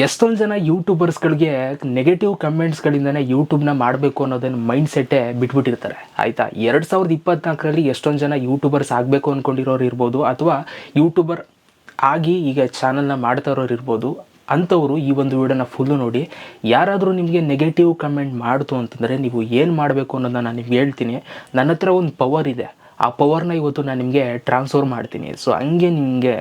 ಎಷ್ಟೊಂದು ಜನ ಯೂಟ್ಯೂಬರ್ಸ್ಗಳಿಗೆ ನೆಗೆಟಿವ್ ಕಮೆಂಟ್ಸ್ಗಳಿಂದನೇ ಯೂಟ್ಯೂಬ್ನ ಮಾಡಬೇಕು ಅನ್ನೋದನ್ನು ಮೈಂಡ್ ಸೆಟ್ಟೇ ಬಿಟ್ಬಿಟ್ಟಿರ್ತಾರೆ. ಆಯಿತಾ? ಎರಡು ಸಾವಿರದ ಇಪ್ಪತ್ನಾಲ್ಕರಲ್ಲಿ ಎಷ್ಟೊಂದು ಜನ ಯೂಟ್ಯೂಬರ್ಸ್ ಆಗಬೇಕು ಅಂದ್ಕೊಂಡಿರೋರು ಇರ್ಬೋದು, ಅಥವಾ ಯೂಟ್ಯೂಬರ್ ಆಗಿ ಈಗ ಚಾನಲ್ನ ಮಾಡ್ತಾ ಇರೋರು ಇರ್ಬೋದು, ಅಂಥವರು ಈ ಒಂದು ವಿಡಿಯೋನ ಫುಲ್ಲು ನೋಡಿ ಯಾರಾದರೂ ನಿಮಗೆ ನೆಗೆಟಿವ್ ಕಮೆಂಟ್ ಮಾಡ್ತು ಅಂತಂದರೆ ನೀವು ಏನು ಮಾಡಬೇಕು ಅನ್ನೋದನ್ನ ನಾನು ನಿಮ್ಗೆ ಹೇಳ್ತೀನಿ. ನನ್ನ ಹತ್ರ ಒಂದು ಪವರ್ ಇದೆ. ಆ ಪವರ್ನ ಇವತ್ತು ನಾನು ನಿಮಗೆ ಟ್ರಾನ್ಸ್ಫರ್ ಮಾಡ್ತೀನಿ. ಸೊ ಹಂಗೆ ನಿಮಗೆ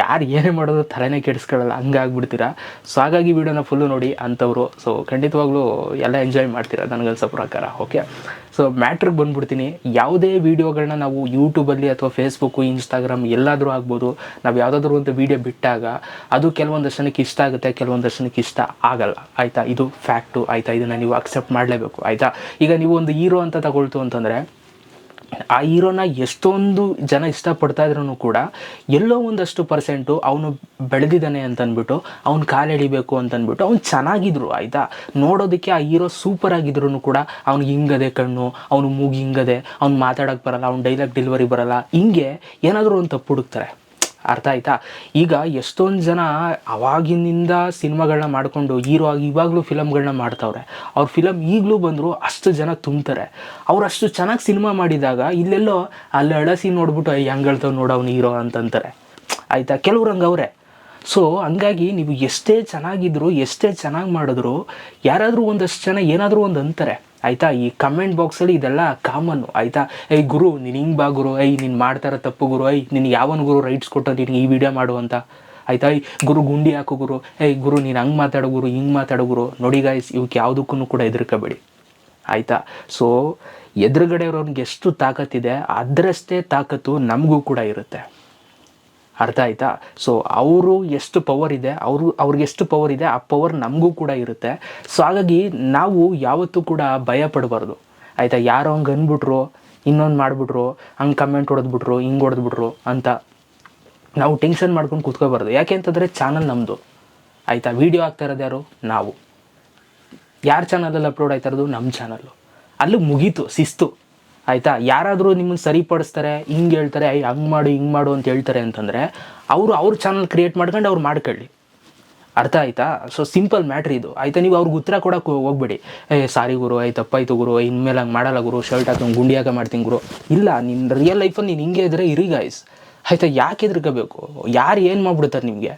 ಯಾರು ಏನೇ ಮಾಡೋದು ತಲೆನೇ ಕೆಡಿಸ್ಕೊಳ್ಳಲ್ಲ ಹಂಗೆ ಆಗ್ಬಿಡ್ತೀರಾ ಸೊ ಹಾಗಾಗಿ ವಿಡಿಯೋನ ಫುಲ್ಲು ನೋಡಿ ಅಂಥವ್ರು. ಸೊ ಖಂಡಿತವಾಗ್ಲೂ ಎಲ್ಲ ಎಂಜಾಯ್ ಮಾಡ್ತೀರಾ ನನಗನ್ಸೋ ಪ್ರಕಾರ ಓಕೆ ಸೊ ಮ್ಯಾಟ್ರಿಗೆ ಬಂದ್ಬಿಡ್ತೀನಿ. ಯಾವುದೇ ವೀಡಿಯೋಗಳನ್ನ ನಾವು ಯೂಟ್ಯೂಬಲ್ಲಿ ಅಥವಾ ಫೇಸ್ಬುಕ್ಕು ಇನ್ಸ್ಟಾಗ್ರಾಮ್ ಎಲ್ಲಾದರೂ ಆಗ್ಬೋದು, ನಾವು ಯಾವುದಾದ್ರೂ ಒಂದು ವೀಡಿಯೋ ಬಿಟ್ಟಾಗ ಅದು ಕೆಲವೊಂದು ಜನಕ್ಕೆ ಇಷ್ಟ ಆಗುತ್ತೆ, ಕೆಲವೊಂದು ಜನಕ್ಕೆ ಇಷ್ಟ ಆಗಲ್ಲ. ಆಯಿತಾ? ಇದು ಫ್ಯಾಕ್ಟು ಆಯಿತಾ? ಇದನ್ನು ನೀವು ಅಕ್ಸೆಪ್ಟ್ ಮಾಡಲೇಬೇಕು, ಆಯಿತಾ? ಈಗ ನೀವು ಒಂದು ಹೀರೋ ಅಂತ ತಗೊಳ್ತು ಅಂತಂದರೆ ಆ ಹೀರೋನ ಎಷ್ಟೊಂದು ಜನ ಇಷ್ಟಪಡ್ತಾ ಇದ್ರೂ ಕೂಡ ಎಲ್ಲೋ ಒಂದಷ್ಟು ಪರ್ಸೆಂಟು ಅವನು ಬೆಳೆದಿದ್ದಾನೆ ಅಂತನ್ಬಿಟ್ಟು, ಅವ್ನು ಕಾಲು ಎಳಿಬೇಕು ಅಂತ ಅಂದ್ಬಿಟ್ಟು ಅವ್ನು ಚೆನ್ನಾಗಿದ್ರು, ಆಯಿತಾ? ನೋಡೋದಕ್ಕೆ ಆ ಹೀರೋ ಸೂಪರ್ ಆಗಿದ್ರು ಕೂಡ ಅವ್ನಿಗೆ ಹಿಂಗದೆ ಕಣ್ಣು, ಅವ್ನು ಮೂಗಿ ಹಿಂಗದೆ, ಅವ್ನು ಮಾತಾಡೋಕ್ಕೆ ಬರಲ್ಲ, ಅವ್ನು ಡೈಲಾಗ್ ಡೆಲಿವರಿ ಬರಲ್ಲ, ಹಿಂಗೆ ಏನಾದರೂ ಒಂದು ತಪ್ಪು ಹುಡುಕ್ತಾರೆ. ಅರ್ಥ ಆಯ್ತಾ? ಈಗ ಎಷ್ಟೊಂದು ಜನ ಅವಾಗಿನಿಂದ ಸಿನಿಮಾಗಳನ್ನ ಮಾಡಿಕೊಂಡು ಹೀರೋ ಆಗಿ ಇವಾಗಲೂ ಫಿಲಮ್ಗಳನ್ನ ಮಾಡ್ತಾವ್ರೆ. ಅವ್ರ ಫಿಲಮ್ ಈಗಲೂ ಬಂದರೂ ಅಷ್ಟು ಜನ ತುಂಬ್ತಾರೆ. ಅವ್ರು ಅಷ್ಟು ಚೆನ್ನಾಗಿ ಸಿನಿಮಾ ಮಾಡಿದಾಗ ಇಲ್ಲೆಲ್ಲೋ ಅಲ್ಲಿ ಅಳಸಿ ನೋಡ್ಬಿಟ್ಟು ಹೆಂಗಳ್ತವ್ ನೋಡವ್ನು ಹೀರೋ ಅಂತಂತಾರೆ. ಆಯಿತಾ? ಕೆಲವ್ರಂಗೆ ಅವರೇ. ಸೊ ಹಂಗಾಗಿ ನೀವು ಎಷ್ಟೇ ಚೆನ್ನಾಗಿದ್ರು, ಎಷ್ಟೇ ಚೆನ್ನಾಗಿ ಮಾಡಿದ್ರು, ಯಾರಾದರೂ ಒಂದಷ್ಟು ಜನ ಏನಾದರೂ ಒಂದು ಅಂತಾರೆ. ಆಯಿತಾ? ಈ ಕಮೆಂಟ್ ಬಾಕ್ಸಲ್ಲಿ ಇದೆಲ್ಲ ಕಾಮನ್ನು ಆಯಿತಾ? ಏಯ್ ಗುರು, ನೀನು ಹಿಂಗೆ ಬಾ ಗುರು. ಐ ನೀನು ಮಾಡ್ತಾರ ತಪ್ಪು ಗುರು. ಐ ನಿನಗೆ ಯಾವನ್ ಗುರು ರೈಟ್ಸ್ ಕೊಟ್ಟು ನಿನಗೆ ಈ ವಿಡಿಯೋ ಮಾಡು ಅಂತ? ಆಯ್ತಾ? ಏಯ್, ಗುರು ಗುಂಡಿ ಹಾಕು ಗುರು. ಏಯ್, ಗುರು, ನೀನು ಹಂಗೆ ಮಾತಾಡೋ ಗುರು, ಹಿಂಗೆ ಮಾತಾಡೋ ಗುರು. ನೋಡಿ ಗಾಯ್ಸ್ ಇವಕ್ಕೆ ಯಾವುದಕ್ಕೂ ಕೂಡ ಹೆದರ್ಕೋಬೇಡಿ. ಆಯಿತಾ? ಸೊ ಎದುರುಗಡೆ ಅವ್ರವ್ರಿಗೆ ಎಷ್ಟು ತಾಕತ್ತಿದೆ ಅದರಷ್ಟೇ ತಾಕತ್ತು ನಮಗೂ ಕೂಡ ಇರುತ್ತೆ. ಅರ್ಥ ಆಯ್ತಾ? ಸೊ ಅವರು ಎಷ್ಟು ಪವರ್ ಇದೆ, ಅವರು, ಅವ್ರಿಗೆ ಎಷ್ಟು ಪವರ್ ಇದೆ, ಆ ಪವರ್ ನಮಗೂ ಕೂಡ ಇರುತ್ತೆ. ಸೊ ಹಾಗಾಗಿ ನಾವು ಯಾವತ್ತೂ ಕೂಡ ಭಯ ಪಡಬಾರ್ದು ಆಯಿತಾ? ಯಾರೋ ಹಂಗೆ ಅಂದ್ಬಿಟ್ರು ಇನ್ನೊಂದು ಮಾಡಿಬಿಟ್ರು, ಹಂಗೆ ಕಮೆಂಟ್ ಹೊಡೆದ್ಬಿಟ್ರು, ಹಿಂಗೆ ಹೊಡೆದ್ಬಿಟ್ರು ಅಂತ ನಾವು ಟೆನ್ಷನ್ ಮಾಡ್ಕೊಂಡು ಕೂತ್ಕೋಬಾರ್ದು. ಯಾಕೆ ಅಂತಂದರೆ ಚಾನಲ್ ನಮ್ಮದು ಆಯಿತಾ? ವೀಡಿಯೋ ಆಗ್ತಾ ಇರೋದು ಯಾರು? ನಾವು. ಯಾರ ಚಾನಲಲ್ಲಿ ಅಪ್ಲೋಡ್ ಆಯ್ತಾ ಇರೋದು? ನಮ್ಮ ಚಾನಲ್ಲು ಅಲ್ಲಿ ಮುಗೀತು, ಶಿಸ್ತು. ಆಯಿತಾ? ಯಾರಾದರೂ ನಿಮ್ಮನ್ನು ಸರಿಪಡಿಸ್ತಾರೆ, ಹಿಂಗೆ ಹೇಳ್ತಾರೆ ಐ ಹಂಗೆ ಮಾಡು, ಹಿಂಗೆ ಮಾಡು ಅಂತ ಹೇಳ್ತಾರೆ ಅಂತಂದರೆ, ಅವರು ಅವ್ರ ಚಾನಲ್ ಕ್ರಿಯೇಟ್ ಮಾಡ್ಕೊಂಡು ಅವ್ರು ಮಾಡ್ಕೊಳ್ಳಿ. ಅರ್ಥ ಆಯ್ತಾ? ಸೊ ಸಿಂಪಲ್ ಮ್ಯಾಟ್ರ್ ಇದು. ಆಯ್ತಾ? ನೀವು ಅವ್ರಿಗೆ ಉತ್ತರ ಕೊಡೋಕೆ ಹೋಗ್ಬೇಡಿ. ಏ ಸಾರಿ ಗುರು ಐ ತಪ್ಪಾಯ್ತು ಗುರು ಇನ್ಮೇಲೆ ಹಂಗೆ ಮಾಡಲ್ಲ ಗುರು ಶರ್ಟ್ ಹಾಕೊಂಡು ಗುಂಡಿಯಾಗ ಮಾಡ್ತೀನಿ ಗುರು. ಇಲ್ಲ ನಿನ್ನ ರಿಯಲ್ ಲೈಫಲ್ಲಿ ನೀನು ಹಿಂಗೆ ಇದ್ರೆ ಇರಿ ಗಾಯ್ಸ್ ಆಯಿತಾ? ಯಾಕೆ ಎದುರ್ಕೋಬೇಕು ಯಾರು ಏನು ಮಾಡ್ಬಿಡ್ತಾರೆ ನಿಮಗೆ?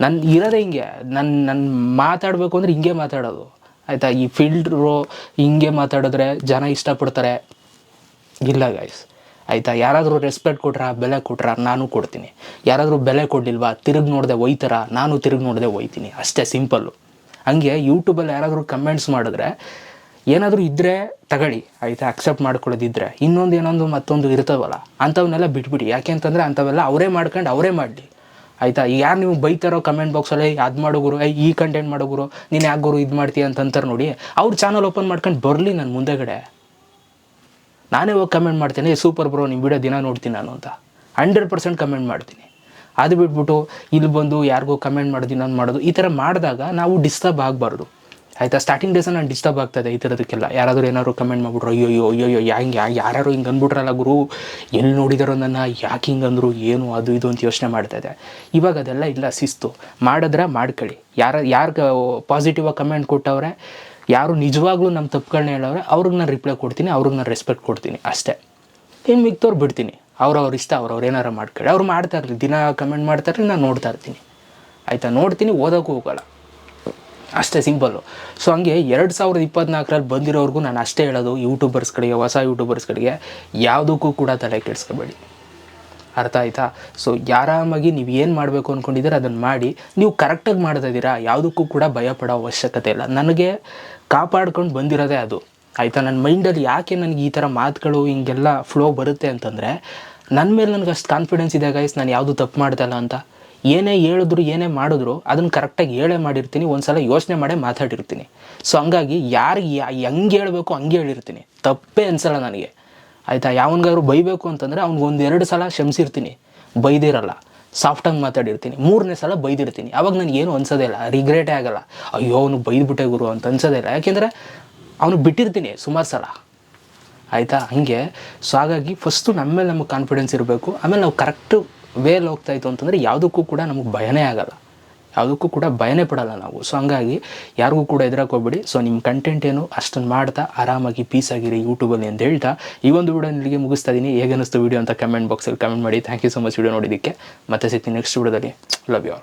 ನನ್ನ ಇರೋದೇ ಹಿಂಗೆ. ನನ್ನ ನನ್ನ ಮಾತಾಡಬೇಕು ಅಂದರೆ ಹಿಂಗೆ ಮಾತಾಡೋದು. ಆಯಿತಾ? ಈ ಫೀಲ್ಡ್ರು ಹಿಂಗೆ ಮಾತಾಡಿದ್ರೆ ಜನ ಇಷ್ಟಪಡ್ತಾರೆ. ಇಲ್ಲ ಗಾಯ್ಸ್ ಆಯಿತಾ? ಯಾರಾದರೂ ರೆಸ್ಪೆಕ್ಟ್ ಕೊಟ್ರ, ಬೆಲೆ ಕೊಟ್ರ, ನಾನು ಕೊಡ್ತೀನಿ. ಯಾರಾದರೂ ಬೆಲೆ ಕೊಡಲಿಲ್ವಾ, ತಿರುಗಿ ನೋಡಿದೆ ಒಯ್ತಾರ, ನಾನು ತಿರುಗಿ ನೋಡದೆ ಒಯ್ತೀನಿ. ಅಷ್ಟೇ ಸಿಂಪಲ್ಲು ಹಂಗೆ ಯೂಟ್ಯೂಬಲ್ಲಿ ಯಾರಾದರೂ ಕಮೆಂಟ್ಸ್ ಮಾಡಿದ್ರೆ, ಏನಾದರೂ ಇದ್ದರೆ ತಗೊಳ್ಳಿ. ಆಯಿತಾ? ಅಕ್ಸೆಪ್ಟ್ ಮಾಡ್ಕೊಳ್ಳೋದಿದ್ರೆ. ಇನ್ನೊಂದು ಏನೊಂದು ಮತ್ತೊಂದು ಇರ್ತಾವಲ್ಲ, ಅಂಥವನ್ನೆಲ್ಲ ಬಿಟ್ಬಿಡಿ. ಯಾಕೆ ಅಂತಂದರೆ ಅಂಥವೆಲ್ಲ ಅವರೇ ಮಾಡ್ಕೊಂಡು ಅವರೇ ಮಾಡಲಿ. ಆಯಿತಾ? ಯಾರು ನೀವು ಬೈತಾರೋ ಕಮೆಂಟ್ ಬಾಕ್ಸಲ್ಲಿ ಅದು ಮಾಡೋ ಗುರು ಏಯ್ ಈ ಕಂಟೆಂಟ್ ಮಾಡೋ ಗುರು, ನೀನು ಯಾಕೆ ಗುರು ಇದು ಮಾಡ್ತೀಯ ಅಂತಂತಾರೆ ನೋಡಿ. ಅವ್ರ ಚಾನಲ್ ಓಪನ್ ಮಾಡ್ಕೊಂಡು ಬರಲಿ ನಾನು ಮುಂದೆಗಡೆ. ನಾನೇ ಹೋಗಿ ಕಮೆಂಟ್ ಮಾಡ್ತೀನಿ ಸೂಪರ್ ಬ್ರೋ ನಿಮ್ಮ ಬಿಡೋ ದಿನ ನೋಡ್ತೀನಿ ನಾನು ಅಂತ. ಹಂಡ್ರೆಡ್ ಪರ್ಸೆಂಟ್ ಕಮೆಂಟ್ ಮಾಡ್ತೀನಿ. ಅದು ಬಿಟ್ಬಿಟ್ಟು ಇಲ್ಲಿ ಬಂದು ಯಾರಿಗೋ ಕಮೆಂಟ್ ಮಾಡೋದು ನಾನು ಮಾಡೋದು. ಈ ಥರ ಮಾಡಿದಾಗ ನಾವು ಡಿಸ್ಟರ್ಬ್ ಆಗಬಾರ್ದು. ಆಯಿತಾ? ಸ್ಟಾರ್ಟಿಂಗ್ ಡೇಸ್ ನಾನು ಡಿಸ್ಟರ್ಬ್ ಆಗ್ತದೆ ಈ ಥರದಕ್ಕೆಲ್ಲ. ಯಾರಾದರೂ ಏನಾದ್ರು ಕಮೆಂಟ್ ಮಾಡಿಬಿಟ್ರು, ಅಯ್ಯೋ ಅಯ್ಯೋ ಅಯ್ಯೋ ಹೆಂಗೆ, ಯಾರು ಹಿಂಗೆ ಅಂದ್ಬಿಟ್ರಲ್ಲ ಗುರು ಎಲ್ಲಿ ನೋಡಿದಾರೋ ನನ್ನ, ಯಾಕೆ ಹಿಂಗೆ ಅಂದರು, ಏನು, ಅದು, ಇದು ಅಂತ ಯೋಚನೆ ಮಾಡ್ತಾ ಇದೆ. ಇವಾಗ ಅದೆಲ್ಲ ಇಲ್ಲ, ಶಿಸ್ತು. ಮಾಡಿದ್ರೆ ಮಾಡ್ಕೊಳ್ಳಿ. ಯಾರ ಯಾರು ಪಾಸಿಟಿವ್ ಆಗಿ ಕಮೆಂಟ್ ಕೊಟ್ಟವ್ರೆ, ಯಾರು ನಿಜವಾಗ್ಲೂ ನಮ್ಮ ತಪ್ಪುಗಳನ್ನ ಹೇಳೋರೆ ಅವ್ರಿಗೆ ನಾನು ರಿಪ್ಲೈ ಕೊಡ್ತೀನಿ, ಅವ್ರಿಗೆ ನಾನು ರೆಸ್ಪೆಕ್ಟ್ ಕೊಡ್ತೀನಿ ಅಷ್ಟೇ. ಏನು ಮಿಕ್ತವ್ರು ಬಿಡ್ತೀನಿ. ಅವ್ರವ್ರ ಇಷ್ಟ ಅವ್ರವ್ರು ಏನಾರು ಮಾಡ್ಕೊಳ್ಳಿ. ಅವ್ರು ಮಾಡ್ತಾ ಇರಲಿ. ದಿನ ಕಮೆಂಟ್ ಮಾಡ್ತಾ ಇರಲಿ, ನಾನು ನೋಡ್ತಾ ಇರ್ತೀನಿ. ಆಯಿತಾ? ನೋಡ್ತೀನಿ ಓದೋಕ್ಕೂ ಹೋಗಲ್ಲ. ಅಷ್ಟೇ ಸಿಂಪಲ್ಲು. ಸೊ ಹಂಗೆ ಎರಡು ಸಾವಿರದ ಇಪ್ಪತ್ನಾಲ್ಕರಲ್ಲಿ ಬಂದಿರೋರ್ಗೂ ನಾನು ಅಷ್ಟೇ ಹೇಳೋದು ಯೂಟ್ಯೂಬರ್ಸ್ಗಳಿಗೆ ಹೊಸ ಯೂಟ್ಯೂಬರ್ಸ್ಗಳಿಗೆ ಯಾವುದಕ್ಕೂ ಕೂಡ ತಲೆ ಕೆಡಿಸ್ಕೋಬೇಡಿ. ಅರ್ಥ ಆಯ್ತಾ? ಸೊ ಆರಾಮಾಗಿ ನೀವು ಏನು ಮಾಡಬೇಕು ಅಂದ್ಕೊಂಡಿದ್ದೀರ ಅದನ್ನು ಮಾಡಿ, ನೀವು ಕರೆಕ್ಟಾಗಿ ಮಾಡ್ತಾ ಇದ್ದೀರಾ, ಯಾವುದಕ್ಕೂ ಕೂಡ ಭಯಪಡೋ ಅವಶ್ಯಕತೆ ಇಲ್ಲ. ನನಗೆ ಕಾಪಾಡ್ಕೊಂಡು ಬಂದಿರೋದೇ ಅದು. ಆಯಿತಾ? ನನ್ನ ಮೈಂಡಲ್ಲಿ ಯಾಕೆ ನನಗೆ ಈ ಥರ ಮಾತುಗಳು, ಹಿಂಗೆಲ್ಲ ಫ್ಲೋ ಬರುತ್ತೆ ಅಂತಂದರೆ ನನ್ನ ಮೇಲೆ ನನಗೆ ಅಷ್ಟು ಕಾನ್ಫಿಡೆನ್ಸ್ ಇದೆ ಗೈಸ್ ನಾನು ಯಾವುದು ತಪ್ಪು ಮಾಡ್ತಲ್ಲ ಅಂತ. ಏನೇ ಹೇಳಿದ್ರು, ಏನೇ ಮಾಡಿದ್ರು, ಅದನ್ನು ಕರೆಕ್ಟಾಗಿ ಹೇಳೇ ಮಾಡಿರ್ತೀನಿ ಒಂದು ಸಲ ಯೋಚನೆ ಮಾಡೇ ಮಾತಾಡಿರ್ತೀನಿ. ಸೊ ಹಂಗಾಗಿ ಯಾರಿಗೆ ಹೆಂಗೆ ಹೇಳಬೇಕು ಹಂಗೆ ಹೇಳಿರ್ತೀನಿ. ತಪ್ಪೇ ಅನ್ಸಲ್ಲ ನನಗೆ. ಆಯಿತಾ? ಯಾವನಿಗಾದ್ರು ಬೈಬೇಕು ಅಂತಂದರೆ ಅವ್ನಿಗೆ ಎರಡು ಸಲ ಕ್ಷಮಿಸಿರ್ತೀನಿ. ಬೈದಿರಲ್ಲ. ಸಾಫ್ಟಾಗಿ ಮಾತಾಡಿರ್ತೀನಿ. ಮೂರನೇ ಸಲ ಬೈದಿರ್ತೀನಿ. ಅವಾಗ ನನಗೆ ಏನು ಅನ್ಸೋದೇ ಇಲ್ಲ. ರಿಗ್ರೆಟೇ ಆಗಲ್ಲ. ಅಯ್ಯೋ, ಅವನು ಬೈದ್ಬಿಟ್ಟೆ ಗುರು ಅಂತ ಅನ್ಸೋದೇ ಇಲ್ಲ. ಯಾಕೆಂದರೆ ಅವನು ಬಿಟ್ಟಿರ್ತೀನಿ ಸುಮಾರು ಸಲ. ಆಯಿತಾ? ಹಂಗೆ. ಸೊ ಹಾಗಾಗಿ ಫಸ್ಟು ನಮ್ಮ ಮೇಲೆ ನಮಗೆ ಕಾನ್ಫಿಡೆನ್ಸ್ ಇರಬೇಕು. ಆಮೇಲೆ ನಾವು ಕರೆಕ್ಟು ವೇಲ್ ಹೋಗ್ತಾ ಇತ್ತು ಅಂತಂದರೆ ಯಾವುದಕ್ಕೂ ಕೂಡ ನಮಗೆ ಭಯನೇ ಆಗಲ್ಲ. ಯಾವುದಕ್ಕೂ ಕೂಡ ಭಯನೇ ಪಡಲ್ಲ ನಾವು. ಸೊ ಹಂಗಾಗಿ ಯಾರಿಗೂ ಕೂಡ ಹೋಗ್ಬೇಡಿ. ಸೊ ನಿಮ್ಮ ಕಂಟೆಂಟ್ ಏನು ಅಷ್ಟನ್ನು ಮಾಡ್ತಾ ಆರಾಮಾಗಿ ಪೀಸ್ ಆಗಿರಿ ಯೂಟ್ಯೂಬಲ್ಲಿ ಅಂತ ಹೇಳ್ತಾ. ಈ ಒಂದು ವಿಡಿಯೋ ನಿಮಗೆ ಮುಗಿಸ್ತಾ ಇದ್ದೀನಿ ಹೇಗೆ ಅನ್ನಿಸ್ತು ವೀಡಿಯೋ ಅಂತ ಕಮೆಂಟ್ ಬಾಕ್ಸಲ್ಲಿ ಕಮೆಂಟ್ ಮಾಡಿ. Thank you so much video ನೋಡಿದ್ದಕ್ಕೆ. ಮತ್ತೆ ಸಿಗ್ತೀನಿ ನೆಕ್ಸ್ಟ್ ವಿಡಿಯೋದಲ್ಲಿ ಲವ್ ಯು